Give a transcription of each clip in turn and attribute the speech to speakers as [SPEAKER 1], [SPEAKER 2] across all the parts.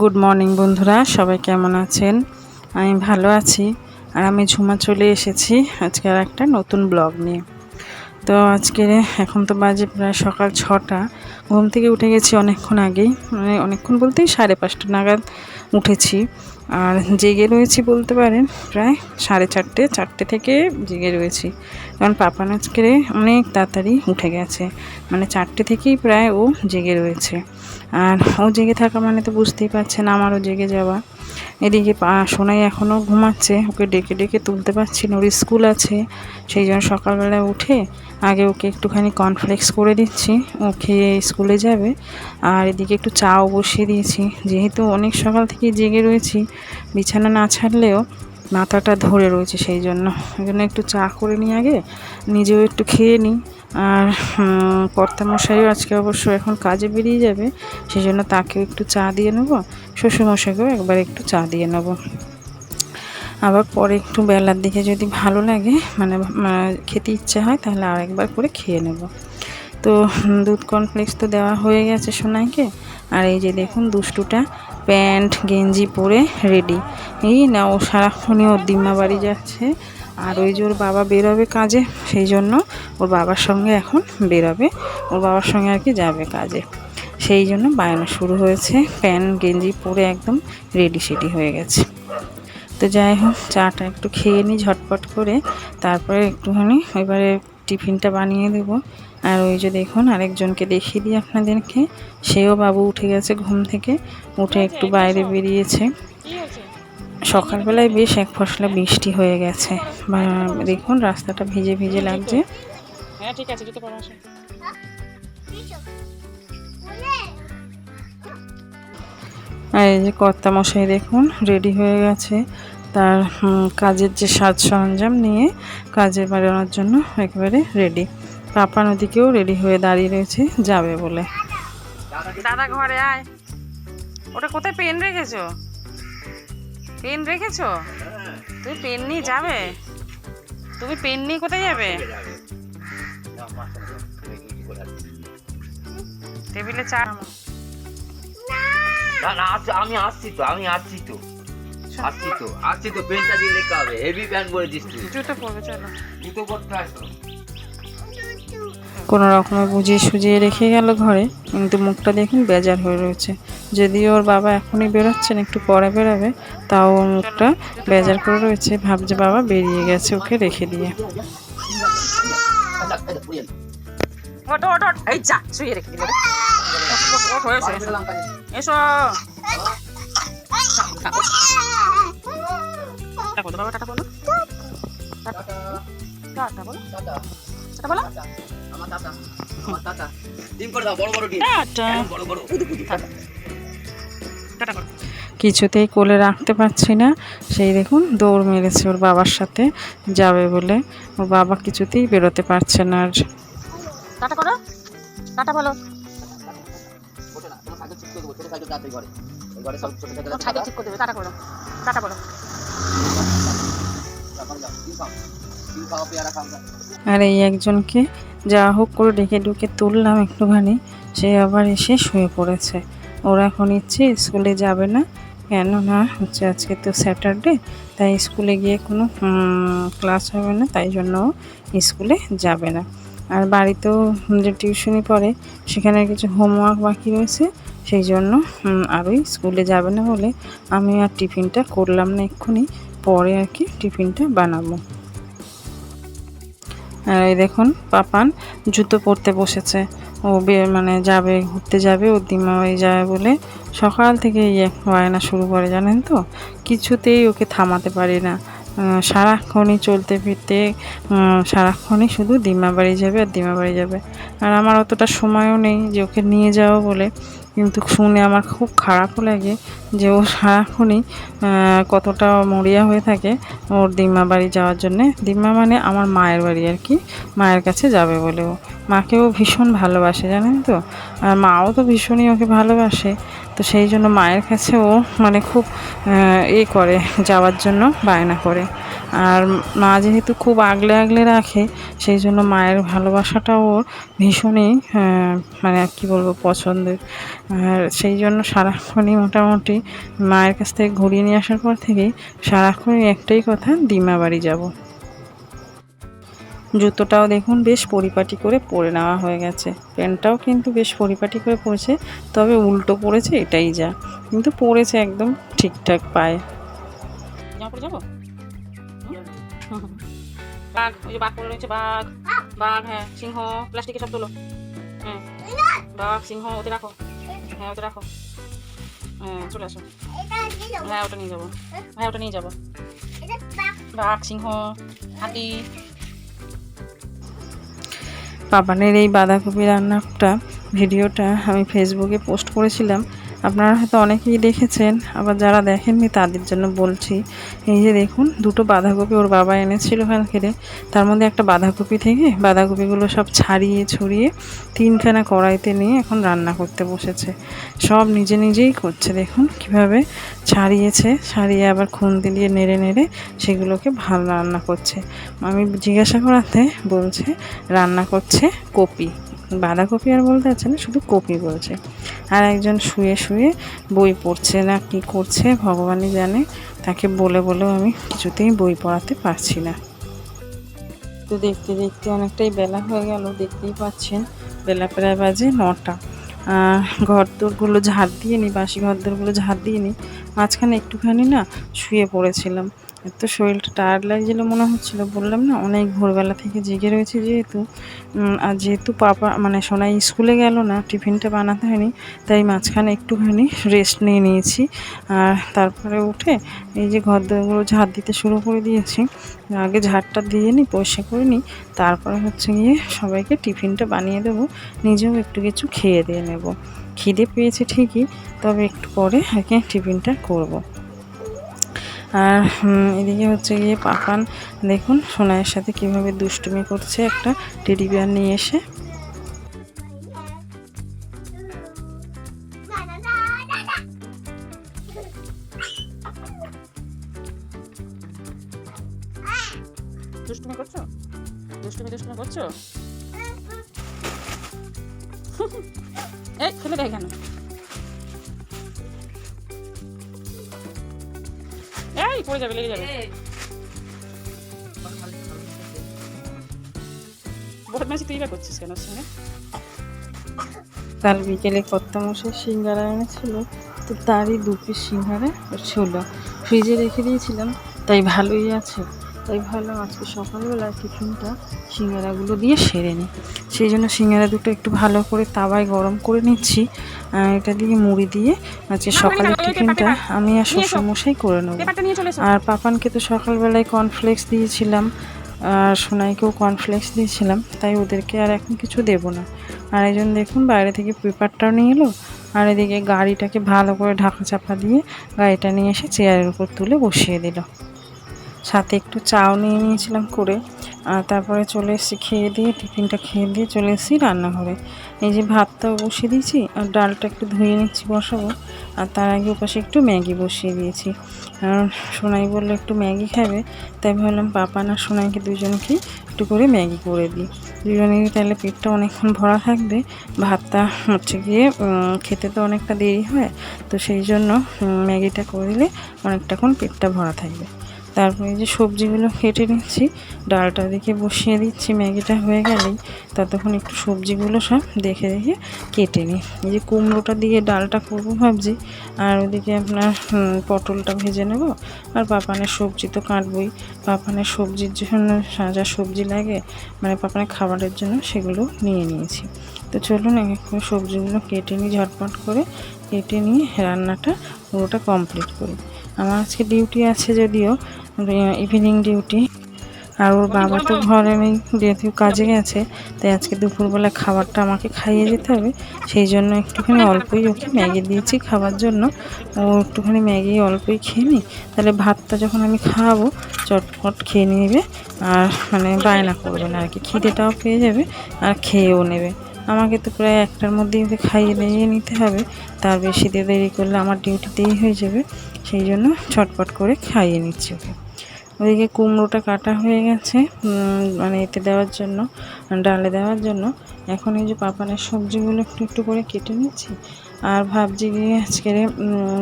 [SPEAKER 1] Good morning বন্ধুরা। সবাই কেমন আছেন? আমি ভালো আছি। আর আমি ঝুমা চলে এসেছি আজকে আর একটা নতুন ব্লগ নিয়ে। তো আজকে এখন তো বাজে প্রায় সকাল ছটা। ঘুম থেকে উঠে গেছি অনেকক্ষণ আগেই। মানে অনেকক্ষণ বলতেই সাড়ে পাঁচটা নাগাদ উঠেছি। আর জেগে রয়েছি বলতে পারেন প্রায় সাড়ে চারটে চারটে থেকে জেগে রয়েছি। কারণ পাপান আজকে অনেক তাড়াতাড়ি উঠে গেছে। মানে চারটে থেকেই প্রায় ও জেগে রয়েছে। আর ও জেগে থাকা মানে তো বুঝতেই পারছেন আমারও জেগে যাওয়া। এদিকে পা, সোনাই এখনও ঘুমাচ্ছে। ওকে ডেকে ডেকে তুলতে পারছি না। ওর স্কুল আছে। সেই জন্য সকালবেলায় উঠে আগে ওকে একটুখানি কর্নফ্লেক্স করে দিচ্ছি। ও খেয়ে স্কুলে যাবে। আর এদিকে একটু চাও বসিয়ে দিয়েছি। যেহেতু অনেক সকাল থেকে জেগে রয়েছি, বিছানা না ছাড়লেও মাথাটা ধরে রয়েছে সেই জন্য। ওই জন্য একটু চা করে নিই আগে, নিজেও একটু খেয়ে নিই। আর কর্তামশাইও আজকে অবশ্য এখন কাজে বেরিয়ে যাবে, সেই জন্য তাকেও একটু চা দিয়ে নেব। শ্বশুরমশাইকেও একবার একটু চা দিয়ে নেব। আবার পরে একটু বেলার দিকে যদি ভালো লাগে মানে খেতে ইচ্ছে হয়, তাহলে আর একবার করে খেয়ে নেব। তো দুধ কমপ্লেক্স তো দেওয়া হয়ে গেছে সোনাইকে। আর এই যে দেখুন দুষ্টুটা প্যান্ট, গেঞ্জি পরে রেডি এই না ও সারাক্ষণই ওর দিম্মা বাড়ি যাচ্ছে। আর ওই যে ওর বাবা বেরোবে কাজে, সেই জন্য ওর বাবার সঙ্গে এখন বেরোবে। ওর বাবার সঙ্গে আর কি যাবে কাজে। সেই জন্য বায়না শুরু হয়েছে। প্যান্ট, গেঞ্জি পরে একদম রেডি সেডি হয়ে গেছে। তো যাই হোক, চাটা একটু খেয়ে নিই ঝটপট করে। তারপরে একটুখানি এবারে টিফিনটা বানিয়ে দেব। আর ওই যে দেখুন, আরেকজনকে দেখিয়ে দিই আপনাদেরকে। সেও বাবু উঠে গেছে ঘুম থেকে, উঠে একটু বাইরে বেরিয়েছে। সকালবেলায় বেশ এক ফসলা বৃষ্টি হয়ে গেছে। দেখুন, রাস্তাটা ভিজে ভিজে লাগছে। আর এই যে কর্তা মশাই দেখুন, রেডি হয়ে গেছে। তার কাজের যে সাজ সরঞ্জাম নিয়ে কাজে বেরোনোর জন্য একেবারে রেডি পাপা নদীকেও রেডি হয়ে দাঁড়িয়ে রয়েছে যাবে বলে। দাদা ঘরে আয়। ওটা কোথায় পেন রেখেছো? পেন রেখেছো? তুমি পেন নিয়ে যাবে? তুমি পেন নিয়ে কোথায় যাবে? টেবিলে চা।
[SPEAKER 2] না না আমি আসছি তো আমি আসছি তো। আসছি তো আসছি তো পেনটা দিয়ে লেখা হবে। হেভি দিস তুই
[SPEAKER 1] জুতো পরবে চলো।
[SPEAKER 2] জুতো পরতে তো
[SPEAKER 1] কোনো রকমে বুঝিয়ে সুজিয়ে রেখে গেল ঘরে কিন্তু মুখটা দেখুন বেজার হয়ে রয়েছে। যদিও ওর বাবা এখনই বেরোচ্ছেন একটু পরে বেরোবে তাও ওর মুখটা বেজার করে রয়েছে। ভাবছে বাবা বেরিয়ে গেছে ওকে রেখে দিয়ে। এই যা শুয়ে রেখে দিল এসো বলো বাবা টাটা বলো। টাটা বলো। টাটা বলো। কিছুতেই কোলে রাখতে পারছি না। সেই দেখুন দৌড় মেরেছে ওর বাবার সাথে যাবে বলে। ওর বাবা কিছুতেই বেরোতে পারছে না আর। টাটা করো। টাটা বলো। ঠিক করে দেবে টাটা করো। টাটা করো আর এই একজনকে যা হোক করে ডেকে ডুকে তুললাম একটুখানি, সে আবার এসে শুয়ে পড়েছে। ওরা এখন ইচ্ছে, স্কুলে যাবে না কেন না হচ্ছে আজকে তো স্যাটারডে, তাই স্কুলে গিয়ে কোনো ক্লাস হবে না, তাই জন্য স্কুলে যাবে না। আর বাড়িতেও যে টিউশনি পড়ে, সেখানে কিছু হোমওয়ার্ক বাকি রয়েছে, সেই জন্য আরোই স্কুলে যাবে না বলে আমি আর টিফিনটা করলাম না এক্ষুনি। পরে আর কি টিফিনটা বানাবো। আর এই দেখুন, পাপান জুতো পরতে বসেছে। ও মানে যাবে, ঘুরতে যাবে ও দিমাবাড়ি যাবে বলে সকাল থেকে ইয়ে বায়না শুরু করে, জানেন তো? কিছুতেই ওকে থামাতে পারি না। সারাক্ষণই চলতে ফিরতে সারাক্ষণই শুধু দিমা বাড়ি যাবে আর দিমা বাড়ি যাবে। আর আমার অতটা সময়ও নেই যে ওকে নিয়ে যাব বলে। কিন্তু শুনে আমার খুব খারাপও লাগে যে ও সারাক্ষণই কতটা মরিয়া হয়ে থাকে ওর দিম্মা বাড়ি যাওয়ার জন্যে। দিম্মা মানে আমার মায়ের বাড়ি আর কি, মায়ের কাছে যাবে বলে ও। মাকেও ভীষণ ভালোবাসে, জানেন তো? আর মাও তো ভীষণই ওকে ভালোবাসে। তো সেই জন্য মায়ের কাছে ও মানে খুব এ করে, যাওয়ার জন্য বায়না করে। আর মা যেহেতু খুব আগলে আগলে রাখে সেই জন্য মায়ের ভালোবাসাটা ওর ভীষণই আহ, মানে কি বলব পছন্দের। আর সেই জন্য সারাক্ষণই মোটামুটি মায়ের কাছ থেকে ঘুরিয়ে নিয়ে আসার পর থেকেই সারাক্ষণই একটাই কথা দিমা বাড়ি যাব। জুতোটাও দেখুন বেশ পরিপাটি করে পরে নেওয়া হয়ে গেছে। প্যান্টটাও কিন্তু বেশ পরিপাটি করে পরেছে তবে উল্টো পড়েছে এটাই যা। কিন্তু পরেছে একদম ঠিকঠাক পায়ে। যাব? বাঘ ওই যে বাঘ পড়ে রয়েছে, বাঘ। বাঘ হ্যাঁ সিংহ প্লাস্টিকে সব তোলো। হ্যাঁ বাঘ, সিংহ, ওতে রাখো। হ্যাঁ ওতে রাখো। হ্যাঁ চলে আসো। হ্যাঁ ওটা নিয়ে যাব। হ্যাঁ ওটা নিয়ে যাব। বাঘ, সিংহ, হাতি। পাপানের এই বাঁধাকপি রান্নাটা, ভিডিওটা আমি ফেসবুকে পোস্ট করেছিলাম। আপনারা হয়তো অনেকেই দেখেছেন, আবার যারা দেখেননি তাদের জন্য বলছি। এই যে দেখুন, দুটো বাঁধাকপি ওর বাবা এনেছিল থেকে তার মধ্যে একটা বাঁধাকপি থেকে বাঁধাকপিগুলো সব ছাড়িয়ে ছড়িয়ে তিনখানা কড়াইতে নিয়ে এখন রান্না করতে বসেছে। সব নিজে নিজেই করছে, দেখুন কীভাবে ছাড়িয়েছে। ছাড়িয়ে আবার খুন্তি দিয়ে নেড়ে নেড়ে সেগুলোকে ভালো রান্না করছে। আমি জিজ্ঞাসা করাতে বলছে, রান্না করছে কপি। বাঁধাকপি আর বলতে আছে না, শুধু কপি বলছে। আর একজন শুয়ে শুয়ে বই পড়ছে না, কি করছে, ভগবানই জানে। তাকে বলে বলেও আমি কিছুতেই বই পড়াতে পারছি না। তো দেখতে দেখতে অনেকটাই বেলা হয়ে গেল, দেখতেই পাচ্ছেন বেলা প্রায় বাজে নটা। ঘর দোরগুলো ঝাড় দিয়ে নিই বাসি ঘর দোরগুলো ঝাড় দিয়ে নিই মাঝখানে একটুখানি না শুয়ে পড়েছিলাম। এত শরীরটা টায়ার্ড লাগছিল, মনে হচ্ছিল, বললাম না, অনেক ভোরবেলা থেকে জেগে রয়েছে যেহেতু। আর যেহেতু পাপা মানে সোনাই স্কুলে গেল না, টিফিনটা বানাতে হয়নি, তাই মাঝখানে একটুখানি রেস্ট নিয়ে নিয়েছি। আর তারপরে উঠে এই যে ঘর দোরগুলো ঝাড় দিতে শুরু করে দিয়েছি, আগে ঝাড়টা দিয়ে নিই পরিষ্কার করে নিই তারপরে হচ্ছে গিয়ে সবাইকে টিফিনটা বানিয়ে দেবো, নিজেও একটু কিছু খেয়ে দিয়ে নেব। খিদে পেয়েছে ঠিকই, তবে একটু পরে আগে টিফিনটা করব। আর এদিকে হচ্ছে গিয়ে পাপান, দেখুন, সোনাইয়ের সাথে কীভাবে দুষ্টুমি করছে একটা টেডি বিয়ার নিয়ে এসে। কাল বিকেলে কর্তা মশাই সিঙ্গারা এনেছিল তো তারই দু পিস সিঙ্গারা ছিল। ফ্রিজে রেখে দিয়েছিলাম তাই ভালোই আছে। তাই ভাবলাম আজকে সকালবেলা টিফিনটা সিঙ্গারাগুলো দিয়ে সেরে নিই। সেই জন্য সিঙ্গারা দুটো একটু ভালো করে তাওয়ায় গরম করে নিচ্ছি এটা দিয়ে মুড়ি দিয়ে আজকে সকালের টিফিনটা আমি আর শ্বশুরমশাই করে নেব। আর পাপানকে তো সকালবেলায় কর্নফ্লেক্স দিয়েছিলাম আর সোনাইকেও কর্নফ্লেক্স দিয়েছিলাম, তাই ওদেরকে আর এখন কিছু দেব না। আর একজন দেখুন, বাইরে থেকে পেপারটাও নিয়ে এলো, আর এদিকে গাড়িটাকে ভালো করে ঢাকা চাপা দিয়ে গাড়িটা নিয়ে এসে চেয়ারের উপর তুলে বসিয়ে দিল। সাথে একটু চাও নিয়ে নিয়েছিলাম করে, আর তারপরে চলে এসেছি খেয়ে দিয়ে, টিফিনটা খেয়ে দিয়ে চলে এসেছি রান্নাঘরে। এই যে ভাতটাও বসিয়ে দিয়েছি, আর ডালটা একটু ধুয়ে নিচ্ছি, বসাবো। আর তার আগে ওপাশে একটু ম্যাগি বসিয়ে দিয়েছি। কারণ সোনাই বলল একটু ম্যাগি খাবে, তাই ভাবলাম পাপা না সোনাইকে দুজনকে একটু করে ম্যাগি করে দিই। দুজনেরই তাহলে পেটটা অনেকক্ষণ ভরা থাকবে, ভাতটা হচ্ছে গিয়ে খেতে তো অনেকটা দেরি হয়, তো সেই জন্য ম্যাগিটা করে দিলে অনেকটাক্ষণ পেটটা ভরা থাকবে। তারপরে যে সবজিগুলো কেটে নিচ্ছি, ডালটা দেখে বসিয়ে দিচ্ছি, ম্যাগিটা হয়ে গেলেই ততক্ষণ একটু সবজিগুলো সব দেখে দেখে কেটে নিই। এই যে কুমড়োটা দিয়ে ডালটা করব ভাবছি, আর ওদিকে আপনার পটলটা ভেজে নেব, আর পাপানের সবজি তো কাটবই। পাপানের সবজির জন্য সাজা সবজি লাগে মানে পাপানের খাবারের জন্য সেগুলো নিয়ে নিয়েছি। তো চলুন এক এক সবজিগুলো কেটে নিই, ঝটপট করে কেটে নিয়ে রান্নাটা পুরোটা কমপ্লিট করি। আমার আজকে ডিউটি আছে যদিও ইভিনিং ডিউটি আর ওর বাবা তো ঘরে নেই, যেহেতু কাজে গেছে তাই আজকে দুপুরবেলা খাবারটা আমাকে খাইয়ে যেতে হবে। সেই জন্য একটুখানি অল্পই ওকে ম্যাগি দিয়েছি খাবার জন্য। ও একটুখানি ম্যাগি অল্পই খেয়ে নিই তাহলে ভাতটা যখন আমি খাওয়াবো, চটপট খেয়ে নেবে। আর মানে বায়না করবে না আর কি, খিদেটাও পেয়ে যাবে আর খেয়েও নেবে। আমাকে তো প্রায় একটার মধ্যেই ওকে খাইয়ে দিয়ে নিতে হবে। তার বেশি দিয়ে দেরি করলে আমার ডিউটি দেরি হয়ে যাবে। সেই জন্য ছটপট করে খাইয়ে নিচ্ছি ওকে। ওদিকে কুমড়োটা কাটা হয়ে গেছে মানে এতে দেওয়ার জন্য, ডালে দেওয়ার জন্য। এখন এই যে পাপানের সবজিগুলো একটু একটু করে কেটে নিচ্ছি। আর ভাবছি গিয়ে আজকে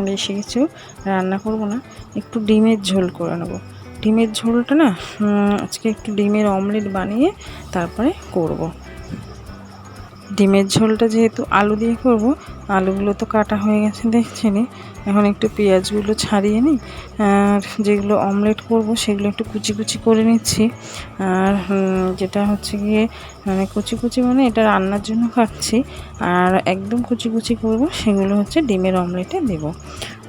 [SPEAKER 1] বেশি কিছু রান্না করব না, একটু ডিমের ঝোল করে নেব। ডিমের ঝোলটা না আজকে একটু ডিমের অমলেট বানিয়ে তারপরে করব। ডিমের ঝোলটা যেহেতু আলু দিয়ে করব, আলুগুলো তো কাটা হয়ে গেছে দেখছেনি এখন একটু পেঁয়াজগুলো ছাড়িয়ে নিই, আর যেগুলো অমলেট করব সেগুলো একটু কুচি কুচি করে নিচ্ছি। আর যেটা হচ্ছে গিয়ে মানে কুচি কুচি মানে এটা রান্নার জন্য খাচ্ছি, আর একদম কুচি কুচি করব সেগুলো হচ্ছে ডিমের অমলেটে দেব।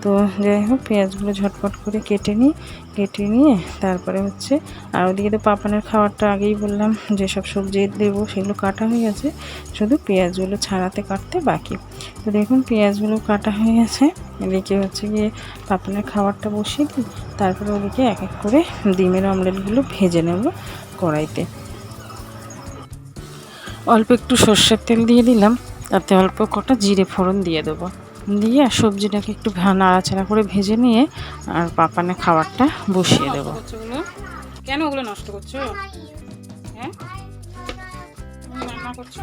[SPEAKER 1] তো যাই হোক, পেঁয়াজগুলো ঝটপট করে কেটে নিই, কেটে নিয়ে তারপরে হচ্ছে, আর ওদিকে তো পাপানের খাবারটা আগেই বললাম, যেসব সবজি দেবো সেগুলো কাটা হয়ে গেছে, শুধু পেঁয়াজগুলো ছাড়াতে কাটতে বাকি। তো দেখুন, পেঁয়াজগুলো কাটা হয়ে গেছে, এদিকে হচ্ছে গিয়ে পাপানের খাবারটা বসিয়ে দিই, তারপরে ওদিকে এক এক করে ডিমের অমলেটগুলো ভেজে নেব কড়াইতে। অল্প একটু সর্ষের তেল দিয়ে দিলাম, তাতে অল্প কটা জিরে ফোড়ন দিয়ে দেবো। দিয়ে আর সবজিটাকে একটু নাড়াচাড়া করে ভেজে নিয়ে আর পাপানে খাবারটা বসিয়ে দেবো। কেন ওগুলো নষ্ট করছ? হ্যাঁ? রান্না করছ?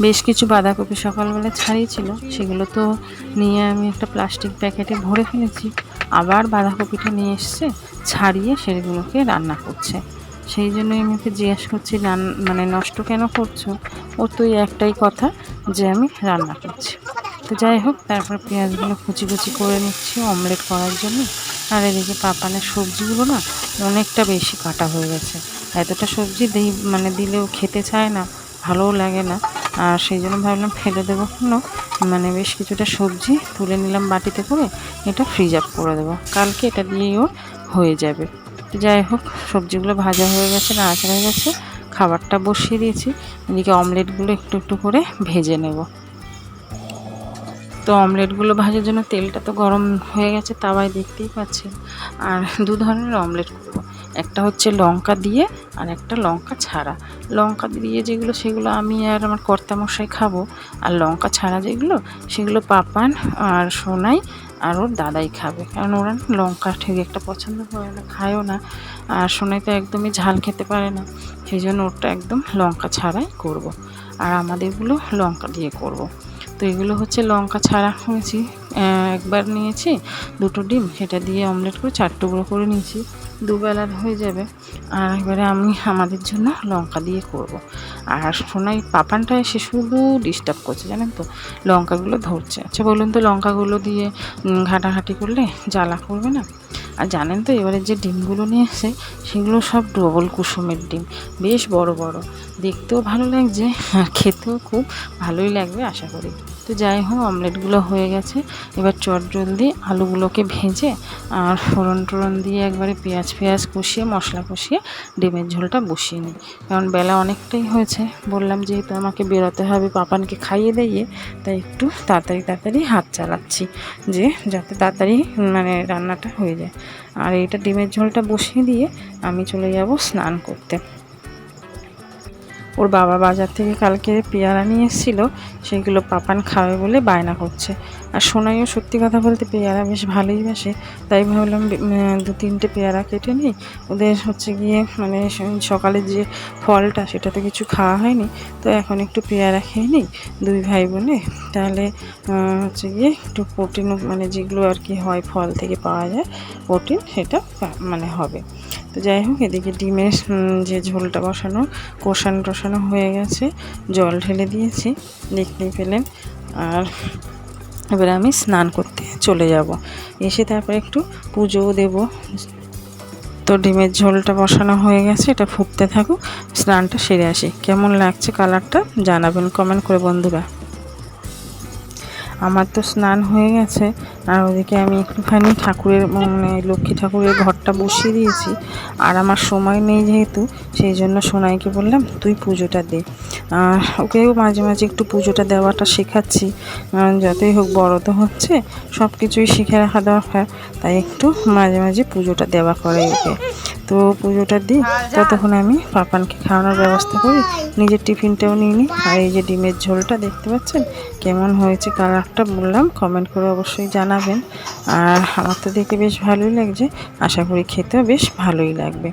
[SPEAKER 1] বেশ কিছু বাঁধাকপি সকালবেলা ছাড়িয়েছিল সেগুলো তো নিয়ে আমি একটা প্লাস্টিক প্যাকেটে ভরে ফেলেছি। আবার বাঁধাকপিটা নিয়ে এসছে ছাড়িয়ে সেগুলোকে রান্না করছে। সেই জন্যই আমি ওকে জিজ্ঞেস করছি, রান মানে নষ্ট কেন করছ? ও তো একটাই কথা যে আমি রান্না করছি। তো যাই হোক, তারপর পেঁয়াজগুলো কুচি কুচি করে নিচ্ছি অমলেট করার জন্য। আর এদিকে পাপানের সবজিগুলো না অনেকটা বেশি কাটা হয়ে গেছে। এতটা সবজি দিই মানে দিলেও খেতে চায় না, ভালোও লাগে না। আর সেই জন্য ভাবলাম ফেলে দেবো কেন? মানে বেশ কিছুটা সবজি তুলে নিলাম বাটিতে করে, এটা ফ্রিজ আপ করে দেবো। কালকে এটা দিয়েই ওর হয়ে যাবে। যাই হোক, সবজিগুলো ভাজা হয়ে গেছে, নাড়াচাড়া হয়ে গেছে। খাবারটা বসিয়ে দিয়েছি। এদিকে অমলেটগুলো একটু একটু করে ভেজে নেব। তো অমলেটগুলো ভাজার জন্য তেলটা তো গরম হয়ে গেছে তাওয়ায় দেখতেই পাচ্ছি আর দু ধরনের অমলেট করব। একটা হচ্ছে লঙ্কা দিয়ে আর একটা লঙ্কা ছাড়া। লঙ্কা দিয়ে যেগুলো, সেগুলো আমি আর আমার কর্তামশাই খাব। আর লঙ্কা ছাড়া যেগুলো, সেগুলো পাপান আর সোনাই আর ওর দাদাই খাবে। কারণ ওরা লঙ্কা ঠিক একটা পছন্দ করে না, খায়ও না। আর সোনাই তো একদমই ঝাল খেতে পারে না। সেই জন্য ওটা একদম লঙ্কা ছাড়াই করব। আর আমাদেরগুলো লঙ্কা দিয়ে করব। তো এগুলো হচ্ছে লঙ্কা ছাড়া হয়েছি। একবার নিয়েছি, দুটো ডিম। সেটা দিয়ে অমলেট করে চার টুকরো করে নিয়েছি। দুবেলার হয়ে যাবে। আর এবারে আমি আমাদের জন্য লঙ্কা দিয়ে করব। আর সোনাই পাপানটা এসে শুধু ডিস্টার্ব করছে, জানেন তো? লঙ্কাগুলো ধরছে। আচ্ছা বলুন তো লঙ্কাগুলো দিয়ে ঘাটাঘাটি করলে জ্বালা করবে না? আর জানেন তো এবারে যে ডিমগুলো নিয়ে এসে, সেগুলো সব ডবল কুসুমের ডিম। বেশ বড় বড়। দেখতেও ভালো লাগছে আর খেতেও খুব ভালোই লাগবে, আশা করি। তো যাই হোক, অমলেটগুলো হয়ে গেছে। এবার চট জলদি আলুগুলোকে ভেজে আর ফোড়ন টোড়ন দিয়ে একবারে পেঁয়াজ পেঁয়াজ কষিয়ে, মশলা কষিয়ে ডিমের ঝোলটা বসিয়ে নিই। কারণ বেলা অনেকটাই হয়েছে। বললাম যেহেতু আমাকে বেরোতে হবে, পাপানকে খাইয়ে দিয়ে তাই একটু তাড়াতাড়ি তাড়াতাড়ি হাত চালাচ্ছি যে যাতে তাড়াতাড়ি মানে রান্নাটা হয়ে যায়। আর এইটা ডিমের ঝোলটা বসিয়ে দিয়ে আমি চলে যাব স্নান করতে। ওর বাবা বাজার থেকে কালকে পেয়ারা নিয়ে এসেছিল, সেগুলো পাপান খাবে বলে বায়না করছে। আর সোনাইও সত্যি কথা বলতে পেয়ারা বেশ ভালোই বাসে, তাই ভাবলাম দু তিনটে পেয়ারা কেটে নিই। ওদের হচ্ছে গিয়ে মানে স- সকালে যে ফলটা সেটা তো কিছু খাওয়া হয়নি, তো এখন একটু পেয়ারা খেয়ে নিই দুই ভাই বোনে। তাহলে হচ্ছে গিয়ে একটু প্রোটিন মানে যেগুলো আর কি হয় ফল থেকে পাওয়া যায়, প্রোটিন সেটা মানে হবে। তো যাই হোক, এদিকে ডিমের যে ঝোলটা বসানো, কষানো টষানো হয়ে গেছে। জল ঢেলে দিয়েছি, দেখতেই পেলেন। আর এবারে আমি স্নান করতে চলে যাব। এসে তারপরে একটু পুজোও দেব। তো ডিমের ঝোলটা বসানো হয়ে গেছে, এটা ফুটতে থাকুক, স্নানটা সেরে আসি। কেমন লাগছে কালারটা জানাবেন কমেন্ট করে বন্ধুরা। আমার তো স্নান হয়ে গেছে আর ওদিকে আমি একটুখানি ঠাকুরের মানে লক্ষ্মী ঠাকুরের ঘরটা বসিয়ে দিয়েছি। আর আমার সময় নেই যেহেতু, সেই জন্য সোনাইকে বললাম, তুই পুজোটা দে। আর ওকেও মাঝে মাঝে একটু পুজোটা দেওয়াটা শেখাচ্ছি। যতই হোক বড় তো হচ্ছে সব কিছুই শিখে রাখা দরকার। তাই একটু মাঝে মাঝে পুজোটা দেওয়া করে ওকে। তো পুজোটা দিই ততক্ষণ আমি পাপানকে খাওয়ানোর ব্যবস্থা করি। নিজের টিফিনটাও নিয়ে নিই আর এই যে ডিমের ঝোলটা দেখতে পাচ্ছেন, কেমন হয়েছে, কালারটা বললাম, কমেন্ট করে অবশ্যই জানাবেন আর আমার তো দেখে বেশ ভালোই লাগছে। আশা করি খেতেও বেশ ভালোই লাগবে।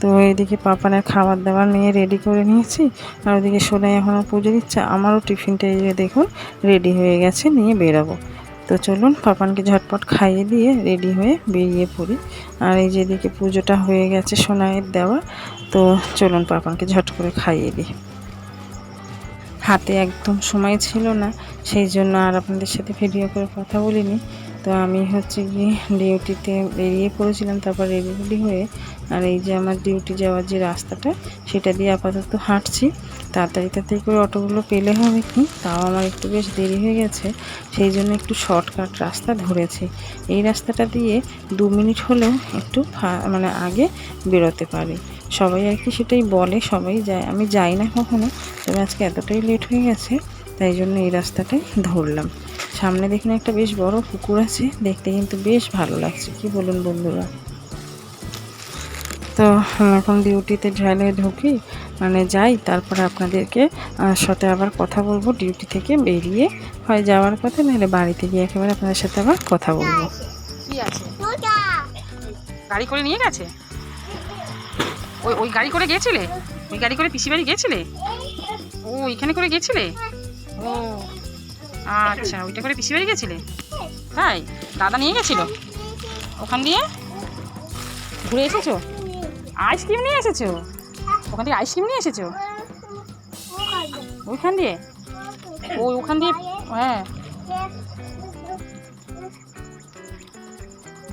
[SPEAKER 1] তো এদিকে পাপানের খাবার দাবার নিয়ে রেডি করে নিয়েছি। আর ওদিকে সোনাই এখনও পুজো দিচ্ছে। আমারও টিফিনটা এই দেখুন রেডি হয়ে গেছে, নিয়ে বেরোবো। তো চলুন, পাপানকে ঝটপট খাইয়ে দিয়ে রেডি হয়ে বেরিয়ে পড়ি। আর এই যেদিকে পুজোটা হয়ে গেছে সোনাইয়ের দেওয়া, তো চলুন, পাপানকে ঝট করে খাইয়ে দিই। হাতে একদম সময় ছিল না, সেই জন্য আর আপনাদের সাথে ভিডিও করে কথা বলিনি। তো আমি হচ্ছে গিয়ে ডিউটিতে বেরিয়ে পড়েছিলাম, তারপর রেডি হয়ে আর এই যে আমার ডিউটি যাওয়ার যে রাস্তাটা, সেটা দিয়ে আপাতত হাঁটছি। তাড়াতাড়ি তাড়াতাড়ি করে অটোগুলো পেলে হবে কি? তাও আমার একটু বেশ দেরি হয়ে গেছে, সেই জন্য একটু শর্টকাট রাস্তা ধরেছি। এই রাস্তাটা দিয়ে দু মিনিট হলেও একটু মানে আগে বেরোতে পারি। সবাই আর কি সেটাই বলে সবাই যায়। আমি যাই না কখনো তবে আজকে এতটাই লেট হয়ে গেছে তাই জন্য এই রাস্তাটাই ধরলাম। সামনে দেখুন একটা বেশ বড় পুকুর আছে দেখতে কিন্তু বেশ ভালো লাগছে। কি বলুন বন্ধুরা? তো এখন ডিউটিতে ঢালে ঢুকি মানে যাই তারপরে আপনাদেরকে সাথে আবার কথা বলব। ডিউটি থেকে বেরিয়ে হয় যাওয়ার কথা নাহলে বাড়িতে গিয়ে একেবারে আপনাদের সাথে আবার কথা বলব।
[SPEAKER 3] গাড়ি করে নিয়ে গেছে? ওই ওই গাড়ি করে গেছিলে? ওই গাড়ি করে পিসি বাড়ি গেছিলে? ও, এখানে করে গেছিলে? ও আচ্ছা ওইটা করে পিসি বাড়ি গেছিলে? তাই? দাদা নিয়ে গেছিল? ওখান দিয়ে? ঘুরে এসেছ? আইসক্রিম নিয়ে এসেছ? ওখান থেকে আইসক্রিম নিয়ে এসেছ? ওইখান দিয়ে? ওই ওখান দিয়ে হ্যাঁ।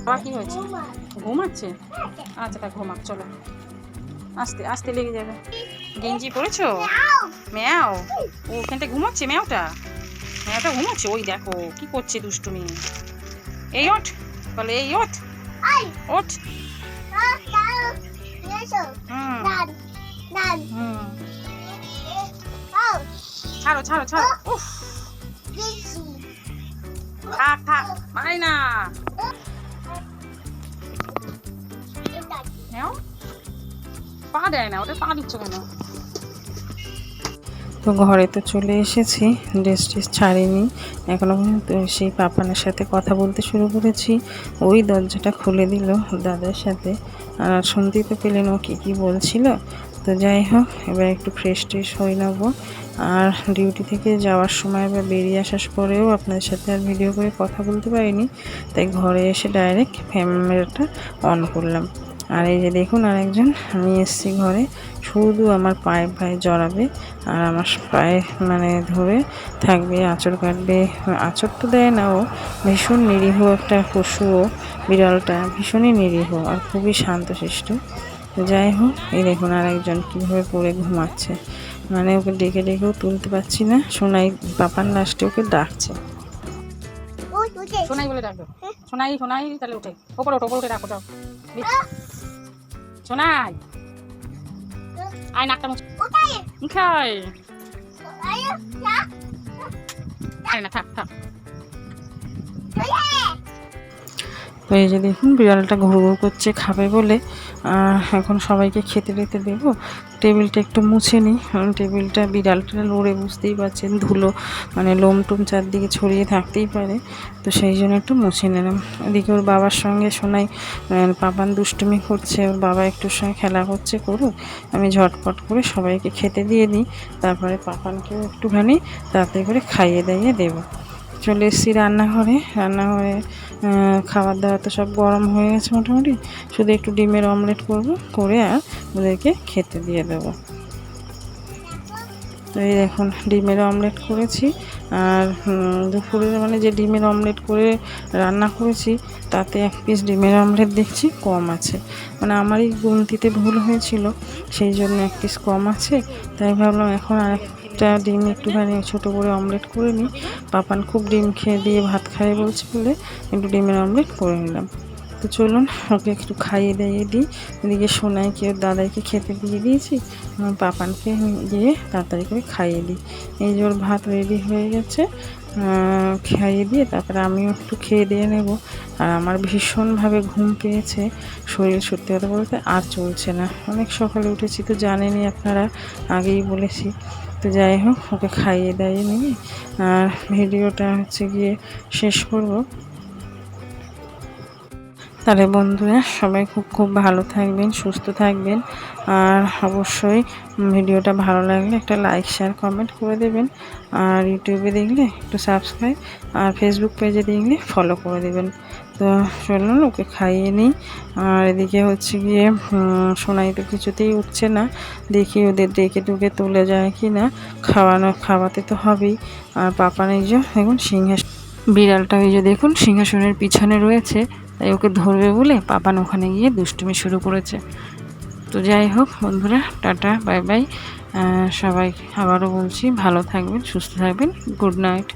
[SPEAKER 3] বাবা, কি হয়েছে? ঘুমাচ্ছে? আচ্ছা তা ঘুমাক, চলো। আস্তে আস্তে লেগে যাবে গেঞ্জি পরেছো ম্যাও ও ওখানটা ঘুমাচ্ছে ম্যাওটা ম্যাওটা ঘুমাচ্ছে ওই দেখো কি করছে দুষ্টুমি এই ওঠ বলে এই ওঠ ওঠ ছাড়ো ছাড়ো ছাড়ো উফ থাক থাক মারি না পা দেয় না ওটা পা কেন
[SPEAKER 1] তো ঘরে তো চলে এসেছি ড্রেস ট্রেস ছাড়িনি। এখনও পর্যন্ত সেই পাপানের সাথে কথা বলতে শুরু করেছি। ওই দরজাটা খুলে দিল দাদার সাথে। আর শুনতেই তো পেলেন, ও কী কী বলছিল? তো যাই হোক, এবার একটু ফ্রেশ ট্রেশ হয়ে নেব। আর ডিউটি থেকে যাওয়ার সময় বা বেরিয়ে আসার পরেও আপনাদের সাথে আর ভিডিও করে কথা বলতে পারিনি। তাই ঘরে এসে ডাইরেক্ট ক্যামেরাটা অন করলাম। আর এই যে দেখুন আরেকজন আমি এসছি ঘরে। শুধু আমার পায়ে পায়ে জড়াবে আর আমার পায়ে মানে ধরে থাকবে আঁচড় কাটবে। আঁচড় তো দেয় না ও ভীষণ নিরীহ একটা পশু ও বিড়ালটা ভীষণই নিরীহ আর খুবই শান্তশিষ্ট। যাই হোক এই দেখুন আর একজন কীভাবে পড়ে ঘুমাচ্ছে। মানে ওকে ডেকে ডেকেও তুলতে পারছি না সোনাই পাপার লাস্টে ওকে ডাকছে।
[SPEAKER 3] সোনাই বলে ডাকবে সোনাই সোনাই তাহলে উঠে। ওপরে ওঠো ওপরে উঠে রাখো যাও। 전 화. 아이 낙 당. 오케 이. 오케 이.
[SPEAKER 4] 아 유, 야.
[SPEAKER 3] 아이 낙 당. 그
[SPEAKER 4] 래.
[SPEAKER 1] তো এই যে দেখুন, বিড়ালটা ঘুর ঘুর করছে, খাবে বলে। এখন সবাইকে খেতে টেতে দেবো। টেবিলটা একটু মুছে নিই কারণ টেবিলটা বিড়ালটা লড়ে বুঝতেই পারছেন, ধুলো মানে লোম টোম চারদিকে ছড়িয়ে থাকতেই পারে। তো সেই জন্য একটু মুছে নিলাম। এদিকে ওর বাবার সঙ্গে শোনাই পাপান দুষ্টুমি করছে। ওর বাবা একটু সঙ্গে খেলা করছে, করুক। আমি ঝটপট করে সবাইকে খেতে দিয়ে দিই। তারপরে পাপানকেও একটুখানি তাড়াতাড়ি করে খাইয়ে দাইয়ে দেবো। চলে এসেছি রান্নাঘরে। রান্নাঘরে খাবার দাবার তো সব গরম হয়ে গেছে মোটামুটি। শুধু একটু ডিমের অমলেট করব, করে আর ওদেরকে খেতে দিয়ে দেবো। তো এই দেখুন, ডিমের অমলেট করেছি। আর দুপুরের মানে যে ডিমের অমলেট করে রান্না করেছি, তাতে এক পিস ডিমের অমলেট দেখছি কম আছে। মানে আমারই গুনতিতে ভুল হয়েছিল, সেই জন্য এক পিস কম আছে। তাই ভাবলাম এখন আর একটা ডিম একটুখানি ছোটো করে অমলেট করে নিই। পাপান খুব ডিম খেয়ে দিয়ে ভাত খায় বলছে বলে একটু ডিমের অমলেট করে নিলাম। তো চলুন, ওকে একটু খাইয়ে দাইয়ে দিই। এদিকে সোনাইকে ওর দাদাইকে খেতে দিয়ে দিয়েছি। আমার পাপানকে গিয়ে তাড়াতাড়ি করে খাইয়ে দিই। এই ওর ভাত রেডি হয়ে গেছে খাইয়ে দিয়ে তারপরে আমিও একটু খেয়ে দিয়ে নেব। আর আমার ভীষণভাবে ঘুম পেয়েছে। শরীর সত্যি কথা বলতে আর চলছে না। অনেক সকালে উঠেছি তো জানেনই আপনারা, আগেই বলেছি। তো যাই হোক, ওকে খাইয়ে দাইয়ে নিয়ে আর ভিডিওটা হচ্ছে গিয়ে শেষ করব। তাহলে বন্ধুরা, সবাই খুব খুব ভালো থাকবেন, সুস্থ থাকবেন আর অবশ্যই ভিডিওটা ভালো লাগলে একটা লাইক শেয়ার কমেন্ট করে দেবেন আর ইউটিউবে দেখলে একটু সাবস্ক্রাইব আর ফেসবুক পেজে দেখলে ফলো করে দেবেন। তো চলুন, ওকে খাইয়ে নিই। আর এদিকে হচ্ছে গিয়ে সোনাই তো কিছুতেই উঠছে না। দেখি ওদের ডেকে টুকে তুলে যায় কি না। খাওয়ানো, খাওয়াতে তো হবেই। আর পাপা এই যে, দেখুন সিংহাসন বিড়ালটা ওই যে দেখুন, সিংহাসনের পিছনে রয়েছে। তাই ওকে ধরবে বলে পাপান ওখানে গিয়ে দুষ্টুমি শুরু করেছে। তো যাই হোক, বন্ধুরা, টাটা, বাই বাই। সবাই আবারও বলছি, ভালো থাকবেন, সুস্থ থাকবেন। Good night.